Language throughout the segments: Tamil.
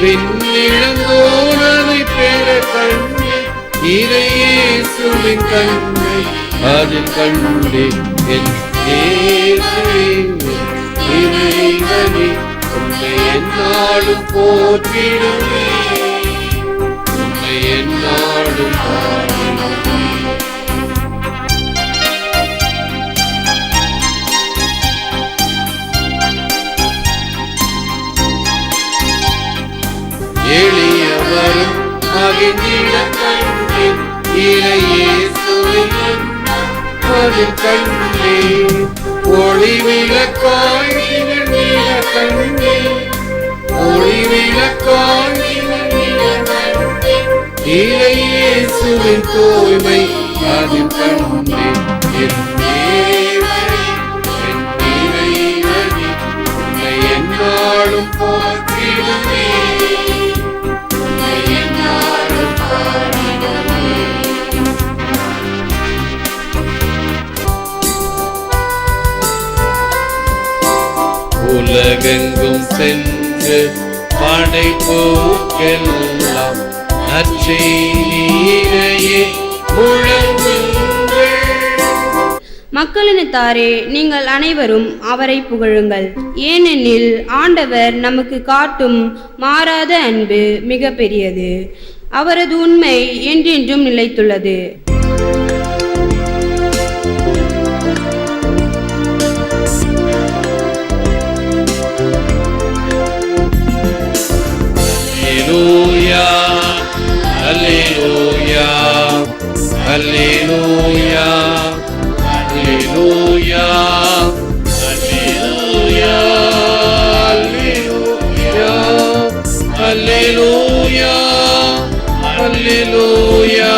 விண்ணிழந்தோரதை பெற கண்டேன் விண்ணிழந்தோரதை பெற கண்ணை அது கண்டேன் என் இறைவனே உன்னை என்னாலும் உன்னை என்னாலும் எளியவரும் மகிழ்ந்திட கண்டேன் இறையேசுவை அதில் கண்டேன் ஒளி விளக்காய் திகழ்ந்திட கண்டேன் ஒளி விளக்காய் என் உலகெங்கும் சென்று படைப்போக்கெல்லாம் மக்களினத்தாரே நீங்கள் அனைவரும் அவரை புகழுங்கள். ஏனெனில் ஆண்டவர் நமக்கு காட்டும் மாறாத அன்பு மிக பெரியது அவரது உண்மை என்றென்றும் நிலைத்துள்ளது. Alleluia, Alleluia, Alleluia, Alleluia, Alleluia, Alleluia, Alleluia, Alleluia.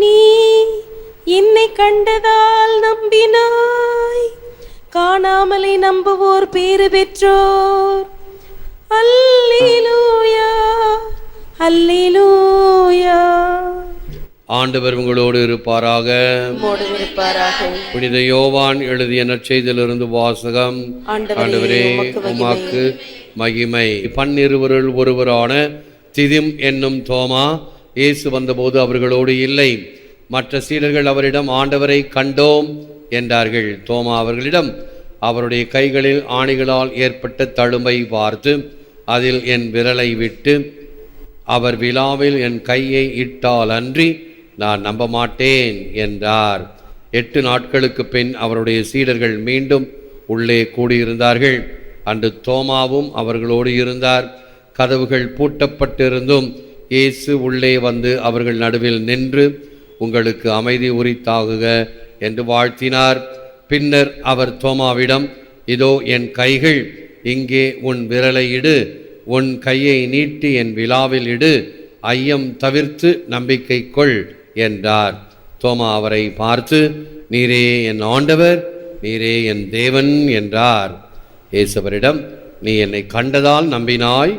நீ என்னை கண்டதால் நம்பினாய் காணாமலை நம்புவோர் பேறு பெற்றோர் ஆண்டவர் உங்களோடு இருப்பாராக. புனித யோவான் எழுதிய நற்செய்தியிலிருந்து வாசகம். ஆண்டவரே, ஆண்டவரே உமக்கு மகிமை. உமாக்கு மகிமை. பன்னிருவருள் ஒருவரான திதிம் என்னும் தோமா இயேசு வந்தபோது அவர்களோடு இல்லை. மற்ற சீடர்கள் அவரிடம் ஆண்டவரை கண்டோம் என்றார்கள். தோமா அவர்களிடம் அவருடைய கைகளில் ஆணிகளால் ஏற்பட்ட தழும்பை பார்த்து அதில் என் விரலை விட்டு அவர் விழாவில் என் கையை இட்டால் அன்றி நான் நம்ப மாட்டேன் என்றார். எட்டு நாட்களுக்கு பின் அவருடைய சீடர்கள் மீண்டும் உள்ளே கூடியிருந்தார்கள். அன்று தோமாவும் அவர்களோடு இருந்தார். கதவுகள் பூட்டப்பட்டிருந்தும் இயேசு உள்ளே வந்து அவர்கள் நடுவில் நின்று உங்களுக்கு அமைதி உரித்தாகுக என்று வாழ்த்தினார். பின்னர் அவர் தோமாவிடம் இதோ என் கைகள் இங்கே உன் விரலை இடு உன் கையை நீட்டி என் விழாவில் இடு ஐயம் தவிர்த்து நம்பிக்கை கொள். என்றார். தோமா அவரை பார்த்து நீரே என் ஆண்டவர் நீரே என் தேவன் என்றார். இயேசுவரிடம் நீ என்னை கண்டதால் நம்பினாய்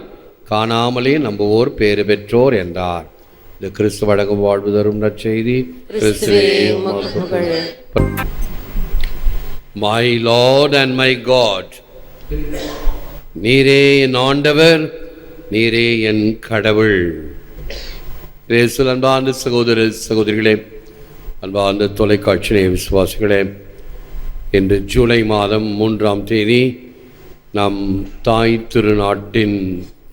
காணாமலே நம்புவோர் பேறு பெற்றோர் என்றார். இது கிறிஸ்து வழங்கும் வாழ்வு தரும் நற்செய்தி. My lord and my God நீரே என் ஆண்டவர் நீரே என் கடவுள். இயேசுவில் அன்பார்ந்த சகோதர சகோதரிகளே அன்பார்ந்த தொலைக்காட்சி விசுவாசிகளே இன்று ஜூலை மாதம் மூன்றாம் தேதி நம் தாய் திருநாட்டின்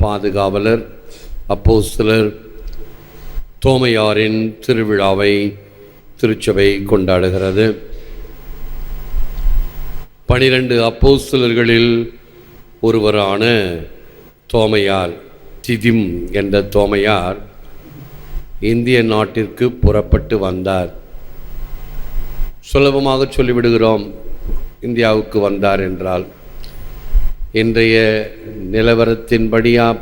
பாதுகாவலர் அப்போஸ்தலர் தோமையாரின் திருவிழாவை திருச்சபை கொண்டாடுகிறது. பனிரெண்டு அப்போஸ்தலர்களில் ஒருவரான தோமையார் திதிம் என்ற தோமையார் இந்திய நாட்டிற்கு புறப்பட்டு வந்தார். சுலபமாக சொல்லிவிடுகிறோம் இந்தியாவுக்கு வந்தார் என்றால். இன்றைய நிலவரத்தின்படியா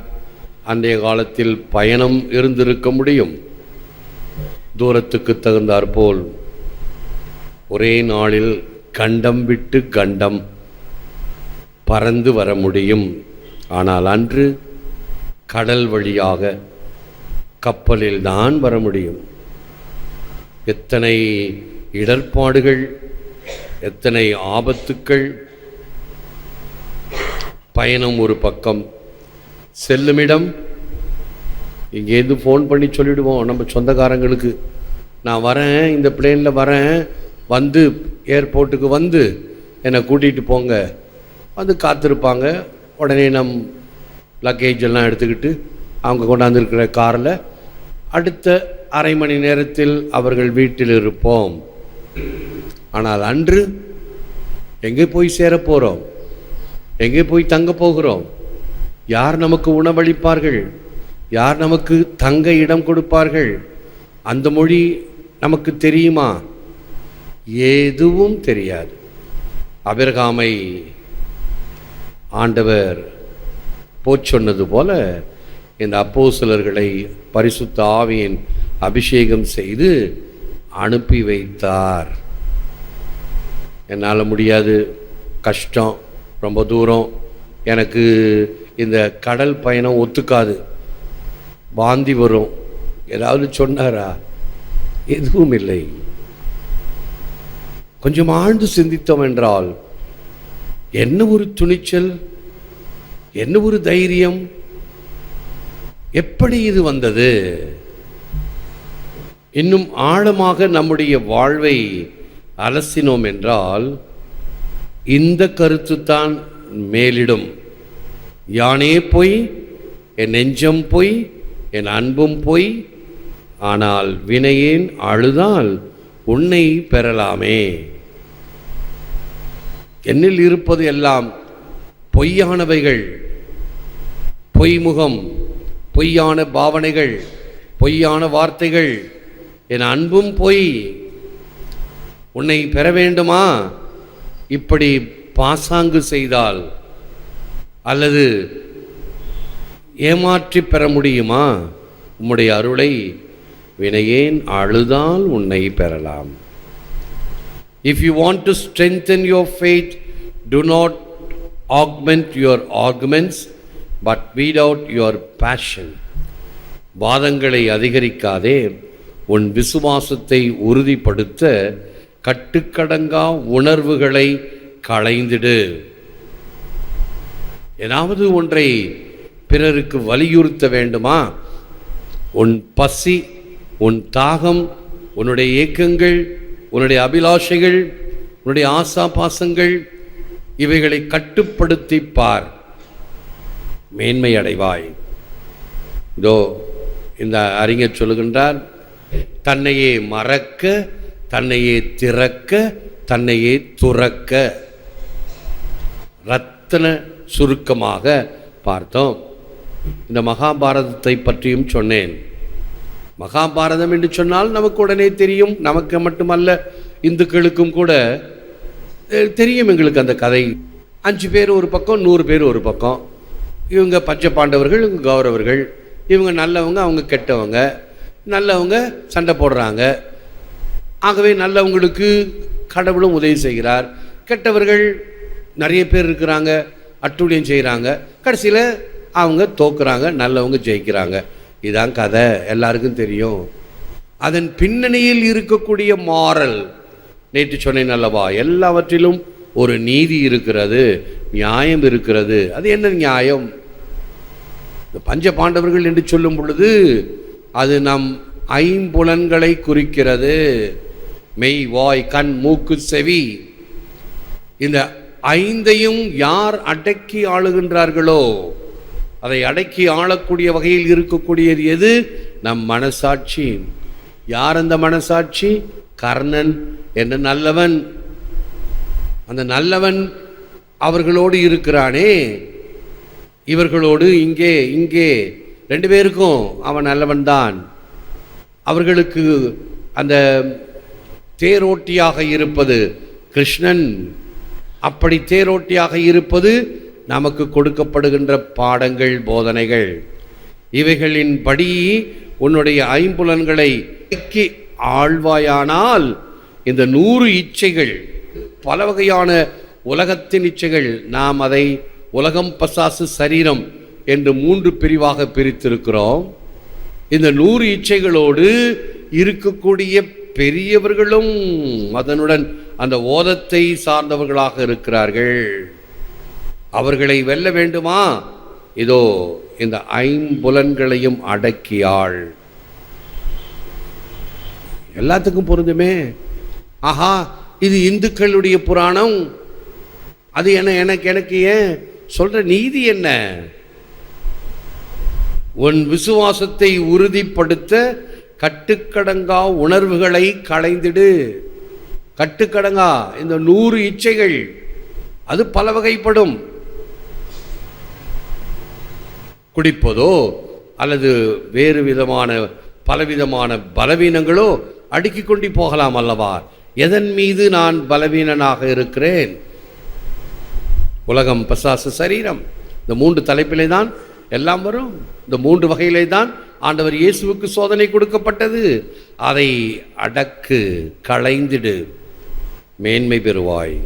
அன்றைய காலத்தில் பயணம் இருந்திருக்க முடியும். தூரத்துக்கு தகுந்தாற்போல் ஒரே நாளில் கண்டம் விட்டு கண்டம் பறந்து வர முடியும். ஆனால் அன்று கடல் வழியாக கப்பலில் தான் வர முடியும் எத்தனை இடர்பாடுகள் எத்தனை ஆபத்துக்கள். பயணம் ஒரு பக்கம் செல்லுமிடம். இங்கேருந்து ஃபோன் பண்ணி சொல்லிவிடுவோம் நம்ம சொந்தக்காரங்களுக்கு. நான் வரேன் இந்த பிளேனில் வரேன் வந்து ஏர்போர்ட்டுக்கு வந்து என்னை கூட்டிகிட்டு போங்க. வந்து காத்திருப்பாங்க. உடனே நம் லக்கேஜ் எல்லாம் எடுத்துக்கிட்டு அவங்க கொண்டாந்துருக்கிற காரில் அடுத்த அரை மணி நேரத்தில் அவர்கள் வீட்டில் இருப்போம் ஆனால் அன்று எங்கே போய் சேரப்போகிறோம் எங்கே போய் தங்க போகிறோம்? யார் நமக்கு உணவளிப்பார்கள்? யார் நமக்கு தங்க இடம் கொடுப்பார்கள்? அந்த மொழி நமக்கு தெரியுமா? எதுவும் தெரியாது. அபிரகாமை ஆண்டவர் போச்சொன்னது போல இந்த அப்போஸ்தலர்களை பரிசுத்த ஆவியின் அபிஷேகம் செய்து அனுப்பி வைத்தார். என்னால் முடியாது. கஷ்டம். ரொம்ப தூரம். எனக்கு இந்த கடல் பயணம் ஒத்துக்காது. வாந்தி வரும். ஏதாவது சொன்னாரா? எதுவும் இல்லை. கொஞ்சம் ஆழ்ந்து சிந்தித்தோம் என்றால் என்ன ஒரு துணிச்சல்? என்ன ஒரு தைரியம்? எப்படி இது வந்தது? இன்னும் ஆழமாக நம்முடைய வாழ்வை அலசினோம் என்றால் இந்த கருத்து தான் மேலிடும். யானே பொய் என் நெஞ்சம் பொய் என் அன்பும் பொய் ஆனால் வினையேன் அழுதால் உன்னை பெறலாமே. என்னில் இருப்பது எல்லாம் பொய்யானவைகள். பொய்முகம். பொய்யான பாவனைகள் பொய்யான வார்த்தைகள் என் அன்பும் பொய் உன்னை பெற வேண்டுமா? இப்படி பாசாங்கு செய்தால் அல்லது ஏமாற்றி பெற முடியுமா? உம்முடைய அருளை வினையேன் அழுதால் உன்னை பெறலாம். If you want to strengthen your faith, do not augment your arguments but without out passion வாதங்களை அதிகரிக்காதே. உன் விசுவாசத்தை உறுதிப்படுத்த கட்டுக்கடங்கா உணர்வுகளை களைந்திடு. ஏதாவது ஒன்றை பிறருக்கு வலியுறுத்த வேண்டுமா? உன் பசி உன் தாகம் உன்னுடைய ஏக்கங்கள் உன்னுடைய அபிலாஷைகள் உன்னுடைய ஆசா பாசங்கள் இவைகளை கட்டுப்படுத்தி பார். மேன்மை அடைவாய் இதோ இந்த அறிஞர் சொல்லுகின்றார் தன்னையே மறக்க தன்னையே திறக்க தன்னையே துறக்க. ரத்தன சுருக்கமாக பார்த்தோம். இந்த மகாபாரதத்தை பற்றியும் சொன்னேன். மகாபாரதம் என்று சொன்னால் நமக்கு உடனே தெரியும் நமக்கு மட்டுமல்ல இந்துக்களுக்கும் கூட தெரியும் எங்களுக்கு அந்த கதை. அஞ்சு பேர் ஒரு பக்கம் நூறு பேர் ஒரு பக்கம். இவங்க பச்சை பாண்டவர்கள் இவங்க கௌரவர்கள். இவங்க நல்லவங்க அவங்க கெட்டவங்க. நல்லவங்க சண்டை போடுறாங்க. ஆகவே நல்லவங்களுக்கு கடவுளும் உதவி செய்கிறார். கெட்டவர்கள் நிறைய பேர் இருக்கிறாங்க அட்டுழியம் செய்கிறாங்க. கடைசியில் அவங்க தோக்குறாங்க நல்லவங்க ஜெயிக்கிறாங்க. இதான் கதை. எல்லாருக்கும் தெரியும். அதன் பின்னணியில் இருக்கக்கூடிய மாறல். நேற்று சொன்னேன் அல்லவா எல்லாவற்றிலும் ஒரு நீதி இருக்கிறது நியாயம் இருக்கிறது. அது என்ன நியாயம்? இந்த பஞ்ச பாண்டவர்கள் என்று சொல்லும் பொழுது அது நம் ஐம்புலன்களை குறிக்கிறது. மெய் வாய் கண் மூக்கு செவி. இந்த ஐந்தையும் யார் அடக்கி ஆளுகின்றார்களோ அதை அடக்கி ஆளக்கூடிய வகையில் இருக்கக்கூடியது எது? நம் மனசாட்சி. யார் அந்த மனசாட்சி? கர்ணன். என்ன நல்லவன்? அந்த நல்லவன் அவர்களோடு இருக்கிறானே. இவர்களோடு இங்கே இங்கே. ரெண்டு பேருக்கும் அவன் நல்லவன் தான் அவர்களுக்கு அந்த தேரோட்டியாக இருப்பது கிருஷ்ணன். அப்படி தேரோட்டியாக இருப்பது நமக்கு கொடுக்கப்படுகின்ற பாடங்கள் போதனைகள். இவைகளின் படி உன்னுடைய ஐம்புலன்களை ஆழ்வாயானால் இந்த நூறு இச்சைகள் பல வகையான உலகத்தின் இச்சைகள் நாம் அதை உலகம் பசாசு சரீரம் என்று மூன்று பிரிவாக பிரித்திருக்கிறோம். இந்த நூறு இச்சைகளோடு இருக்கக்கூடிய பெரியவர்களும் அதனுடன் அந்த ஓதத்தை சார்ந்தவர்களாக இருக்கிறார்கள். அவர்களை வெல்ல வேண்டுமா? இதோ இந்த ஐம்புலன்களையும் அடக்கியாள். எல்லாத்துக்கும் பொருந்துமே. ஆஹா இது இந்துக்களுடைய புராணம். அது என்ன எனக்கு எனக்கு ஏன்? சொல்கிற நீதி என்ன? உன் விசுவாசத்தை உறுதிப்படுத்த கட்டுக்கடங்கா உணர்வுகளை களைந்திடு. கட்டுக்கடங்கா இந்த நூறு இச்சைகள் அது பல வகைப்படும். குடிப்பதோ அல்லது வேறு விதமான பலவிதமான பலவீனங்களோ அடுக்கிக் கொண்டு போகலாம் அல்லவா? எதன் மீது நான் பலவீனனாக இருக்கிறேன்? உலகம் பசாசு சரீரம். இந்த மூன்று தலைப்பிலே தான் எல்லாம் வரும். இந்த மூன்று வகையிலே தான் ஆண்டவர் இயேசுவுக்கு சோதனை கொடுக்கப்பட்டது. அதை அடக்கு களைந்திடு. மேன்மை பெறுவாய்.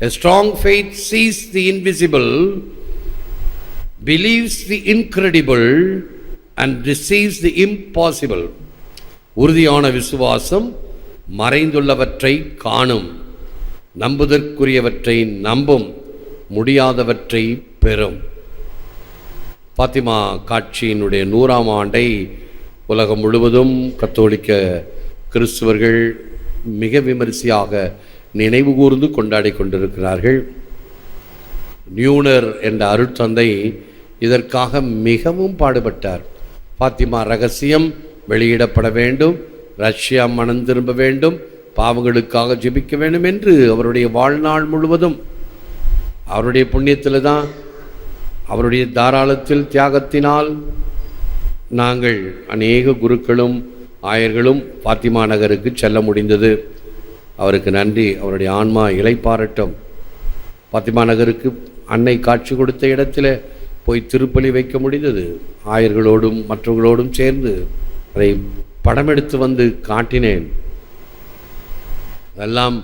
A strong faith sees the invisible, believes the incredible, and receives the impossible. உறுதியான விசுவாசம் மறைந்துள்ளவற்றை காணும். நம்புதற்குரியவற்றை நம்பும். முடியாதவற்றை பெறும். பாத்திமா காட்சியினுடைய நூறாம் ஆண்டை உலகம் முழுவதும் கத்தோலிக்க கிறிஸ்துவர்கள் மிக விமரிசையாக நினைவு கூர்ந்து கொண்டாடி கொண்டிருக்கிறார்கள். நியூனர் என்ற அருட்தந்தை இதற்காக மிகவும் பாடுபட்டார். பாத்திமா ரகசியம் வெளியிடப்பட வேண்டும். ரஷ்யா மனம் திரும்ப வேண்டும். பாவங்களுக்காக ஜெபிக்க வேண்டும் என்று அவருடைய வாழ்நாள் முழுவதும். அவருடைய புண்ணியத்தில் தான் அவருடைய தாராளத்தில் தியாகத்தினால் நாங்கள் அநேக குருக்களும் ஆயர்களும் பாத்திமா நகருக்கு செல்ல முடிந்தது. அவருக்கு நன்றி. அவருடைய ஆன்மா இளைப்பாறட்டும். பாத்திமா நகருக்கு அன்னை காட்சி கொடுத்த இடத்துல போய் திருப்பலி வைக்க முடிந்தது. ஆயர்களோடும் மற்றவர்களோடும் சேர்ந்து அதை படம் எடுத்து வந்து காட்டினேன். அதெல்லாம்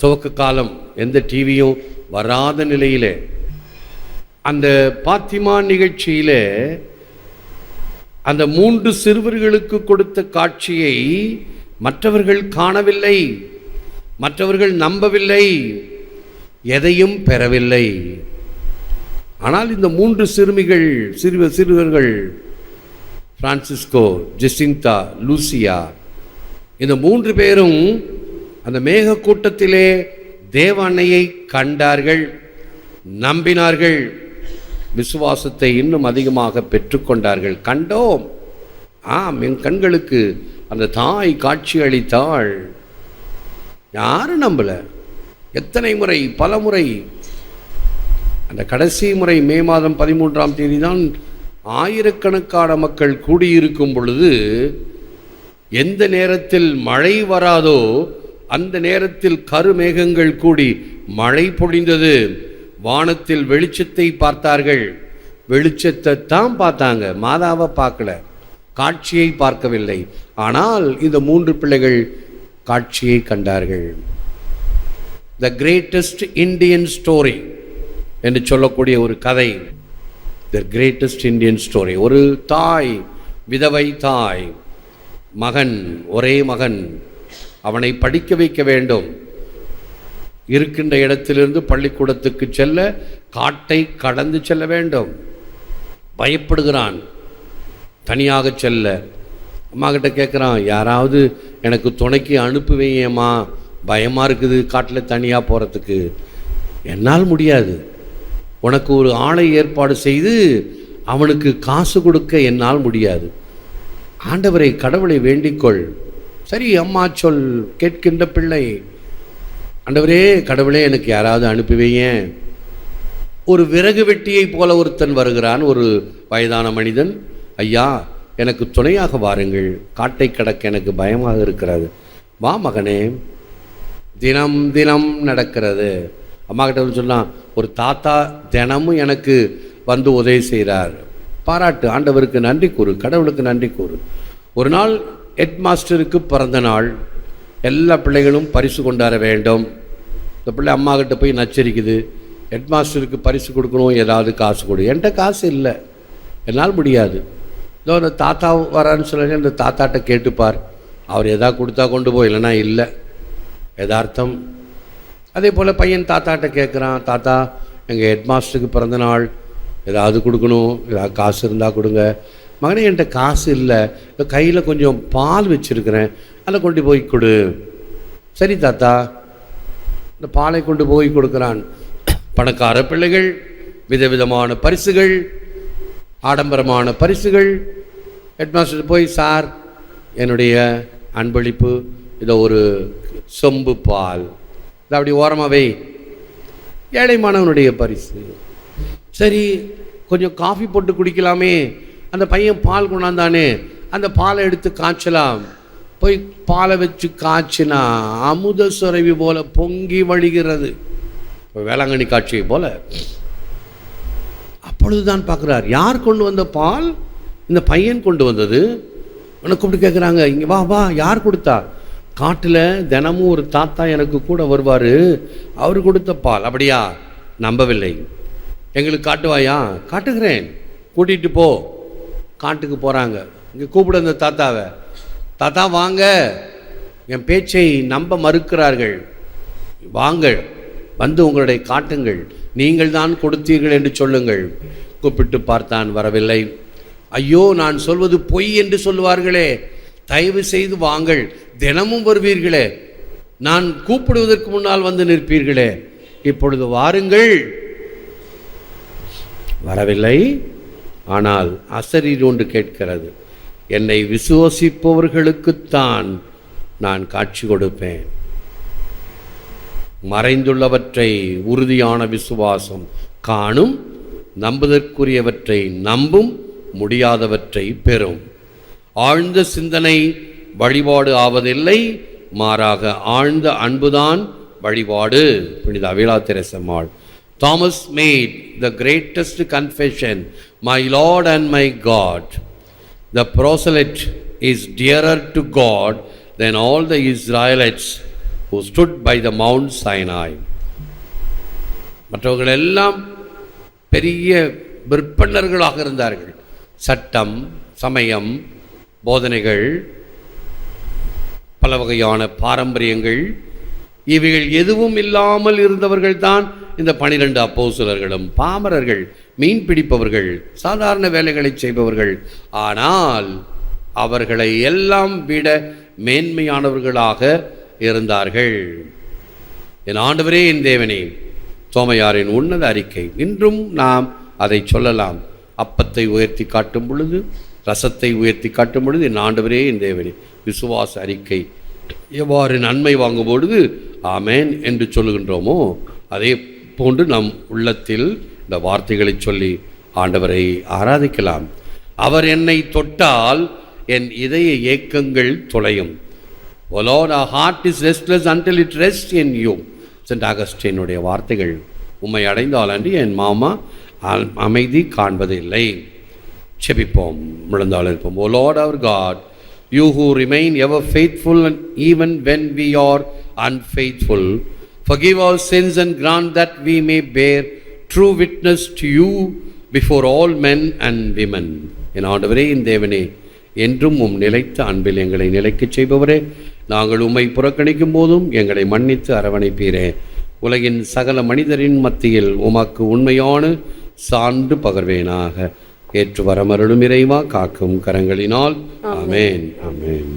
துவக்க காலம் எந்த டிவியும் வராத நிலையிலே. அந்த பாத்திமா நிகழ்ச்சியில் அந்த மூன்று சிறுவர்களுக்கு கொடுத்த காட்சியை மற்றவர்கள் காணவில்லை மற்றவர்கள் நம்பவில்லை எதையும் பெறவில்லை. ஆனால் இந்த மூன்று சிறுமிகள் சிறுவ சிறுவர்கள் பிரான்சிஸ்கோ ஜெசிந்தா லூசியா இந்த மூன்று பேரும் அந்த மேக கூட்டத்திலே தேவ அன்னையை கண்டார்கள் நம்பினார்கள். விசுவாசத்தை இன்னும் அதிகமாக பெற்றுக்கொண்டார்கள். கண்டோம். ஆம் என் கண்களுக்கு அந்த தாய் காட்சி அளித்தாள். யாரும் நம்பலை. எத்தனை முறை பல முறை. அந்த கடைசி முறை மே மாதம் பதிமூன்றாம் தேதி தான் ஆயிரக்கணக்கான மக்கள் கூடியிருக்கும் பொழுது எந்த நேரத்தில் மழை வராதோ அந்த நேரத்தில் கருமேகங்கள் கூடி மழை பொழிந்தது. வானத்தில் வெளிச்சத்தை பார்த்தார்கள். வெளிச்சத்தை தான் பார்த்தாங்க. மாதாவை பார்க்கல. காட்சியை பார்க்கவில்லை. ஆனால் இந்த மூன்று பிள்ளைகள் காட்சியை கண்டார்கள். த கிரேட்டஸ்ட் இந்தியன் ஸ்டோரி என்று சொல்லக்கூடிய ஒரு கதை. த கிரேட்டஸ்ட் இந்தியன் ஸ்டோரி ஒரு தாய் விதவை தாய் மகன் ஒரே மகன் அவனை படிக்க வைக்க வேண்டும். இருக்கின்ற இடத்திலிருந்து பள்ளிக்கூடத்துக்கு செல்ல காட்டை கடந்து செல்ல வேண்டும். பயப்படுகிறான். தனியாக செல்ல. அம்மா கிட்ட கேட்குறான் யாராவது எனக்கு துணைக்கு அனுப்புவீங்கம்மா? பயமாக இருக்குது காட்டில் தனியாக போகிறதுக்கு என்னால் முடியாது. உனக்கு ஒரு ஆளை ஏற்பாடு செய்து அவனுக்கு காசு கொடுக்க என்னால் முடியாது. ஆண்டவரை கடவுளை வேண்டிக்கொள். சரி அம்மா சொல் கேட்கின்ற பிள்ளை. ஆண்டவரே கடவுளே எனக்கு யாராவது அனுப்பிவையன் ஒரு விறகு வெட்டியைப் போல ஒருத்தன் வருகிறான் ஒரு வயதான மனிதன். ஐயா எனக்கு துணையாக வாருங்கள். காட்டை கடக்க எனக்கு பயமாக இருக்கிறது. வா மகனே. தினம் தினம் நடக்கிறது. அம்மா கிட்ட வந்து ஒரு தாத்தா தினமும் எனக்கு வந்து உதவி செய்கிறார் பாராட்டு ஆண்டவருக்கு நன்றி கூறு கடவுளுக்கு நன்றி கூறு. ஒரு நாள் ஹெட் மாஸ்டருக்கு பிறந்த நாள். எல்லா பிள்ளைகளும் பரிசு கொண்டாட வேண்டும். இந்த பிள்ளை அம்மா கிட்ட போய் நச்சரிக்குது. ஹெட் மாஸ்டருக்கு பரிசு கொடுக்கணும் ஏதாவது காசு கொடு. என்கிட்ட காசு இல்லை. என்னால் முடியாது. இதோ அந்த தாத்தா வரான்னு சொல்லி அந்த தாத்தாட்ட கேட்டுப்பார். அவர் எதாவது கொடுத்தா கொண்டு போய் இல்லைன்னா இல்லை. யதார்த்தம் அதே போல் பையன் தாத்தாட்ட கேட்குறான் தாத்தா எங்கள் ஹெட்மாஸ்டருக்கு பிறந்த நாள் ஏதாவது கொடுக்கணும் ஏதாவது காசு இருந்தால் கொடுங்க. மகனே என்கிட்ட காசு இல்லை. கையில் கொஞ்சம் பால் வச்சுருக்கிறேன். அதை கொண்டு போய் கொடு. சரி தாத்தா. இந்த பாலை கொண்டு போய் கொடுக்குறான். பணக்கார பிள்ளைகள் விதவிதமான பரிசுகள் ஆடம்பரமான பரிசுகள். ஹெட்மாஸ்டர் போய் சார் என்னுடைய அன்பளிப்பு. இதோ ஒரு சொம்பு பால். இதை அப்படி ஓரமாக வை ஏழை மாணவனுடைய பரிசு. சரி கொஞ்சம் காஃபி போட்டு குடிக்கலாமே. அந்த பையன் பால் கொண்டாந்தானே. அந்த பாலை எடுத்து காய்ச்சலாம். போய் பாலை வச்சு காய்ச்சினா அமுத சுரவி போல பொங்கி வழிகிறது. வேளாங்கண்ணி காட்சியை போல. அப்பொழுதுதான் பார்க்குறார் யார் கொண்டு வந்த பால்? இந்த பையன் கொண்டு வந்தது. உன்னை கூப்பிட்டு கேட்குறாங்க இங்கே வா வா யார் கொடுத்தா? காட்டில் தினமும் ஒரு தாத்தா எனக்கு கூட வருவார். அவர் கொடுத்த பால். அப்படியா? நம்பவில்லை. எங்களுக்கு காட்டுவாயா? காட்டுகிறேன். கூட்டிகிட்டு போ. காட்டுக்கு போகிறாங்க இங்கே கூப்பிடு அந்த தாத்தாவை. தாத்தா வாங்க. என் பேச்சை நம்ப மறுக்கிறார்கள். வாங்கள். வந்து உங்களுடைய காட்டுங்கள். நீங்கள் தான் கொடுத்தீர்கள் என்று சொல்லுங்கள். கூப்பிட்டு பார்த்தான் வரவில்லை. ஐயோ நான் சொல்வது பொய் என்று சொல்லுவார்களே. தயவு செய்து வாங்கள். தினமும் வருவீர்களே. நான் கூப்பிடுவதற்கு முன்னால் வந்து நிற்பீர்களே. இப்பொழுது வாருங்கள். வரவில்லை. ஆனால் அசரீர் ஒன்று கேட்கிறது. என்னை விசுவசிப்பவர்களுக்குத்தான் நான் காட்சி கொடுப்பேன். மறைந்துள்ளவற்றை உறுதியான விசுவாசம் காணும். நம்புதற்குரியவற்றை நம்பும். முடியாதவற்றை பெறும். ஆழ்ந்த சிந்தனை வழிபாடு ஆவதில்லை மாறாக ஆழ்ந்த அன்புதான் வழிபாடு. புனித Avila Therasammal Thomas made the greatest confession my lord and my God the proselyte is dearer to God than all the Israelites who stood by the mount Sinai மற்றவர்கள் எல்லாம் பெரிய விற்பனர்களாக இருந்தார்கள். சட்டம் சமயம் போதனைகள் பல வகையான பாரம்பரியங்கள் இவைகள் எதுவும் இல்லாமல் இருந்தவர்கள் தான் இந்த பனிரெண்டு அப்போசுலர்களும் பாமரர்கள் மீன் பிடிப்பவர்கள் சாதாரண வேலைகளை செய்பவர்கள். ஆனால் அவர்களை எல்லாம் விட மேன்மையானவர்களாக இருந்தார்கள். என் ஆண்டவரே என் தேவனே சோமையாரின் உன்னத அறிக்கை. இன்றும் நாம் அதை சொல்லலாம். அப்பத்தை உயர்த்தி காட்டும் பொழுது ரசத்தை உயர்த்தி காட்டும் பொழுது என் ஆண்டவரே என் தேவனே விசுவாச அறிக்கை. எவ்வாறு நன்மை வாங்கும் பொழுது ஆமேன் என்று சொல்லுகின்றோமோ அதே போன்று நம் உள்ளத்தில் இந்த வார்த்தைகளை சொல்லி ஆண்டவரை ஆராதிக்கலாம். அவர் என்னை தொட்டால் என் இதய ஏக்கங்கள் தொலையும். O a heart is restless until it rest in you saint அகஸ்டினுடைய வார்த்தைகள் உம்மை அடைந்தால் அன்றி என் மாமா அமைதி காண்பதில்லை. செபிப்போம் முழந்தாள் இருப்போம். O lord our God you who remain ever faithful and even when we are unfaithful forgive our sins and grant that we may bear true witness to you before all men and women என் ஆண்டவரே என் தேவனே என்றும் உம் நிலைத்த அன்பில் எங்களை நிலைக்கச் செய்பவரே நாங்கள் உம்மை புறக்கணிக்கும் போதும் எங்களை மன்னித்து அரவணைப்பீரே. உலகின் சகல மனிதரின் மத்தியில் உமக்கு உண்மையான சான்று பகர்வேனாக. ஏற்று வரமருளும் இறைவா காக்கும் கரங்களினால். ஆமென். ஆமென்.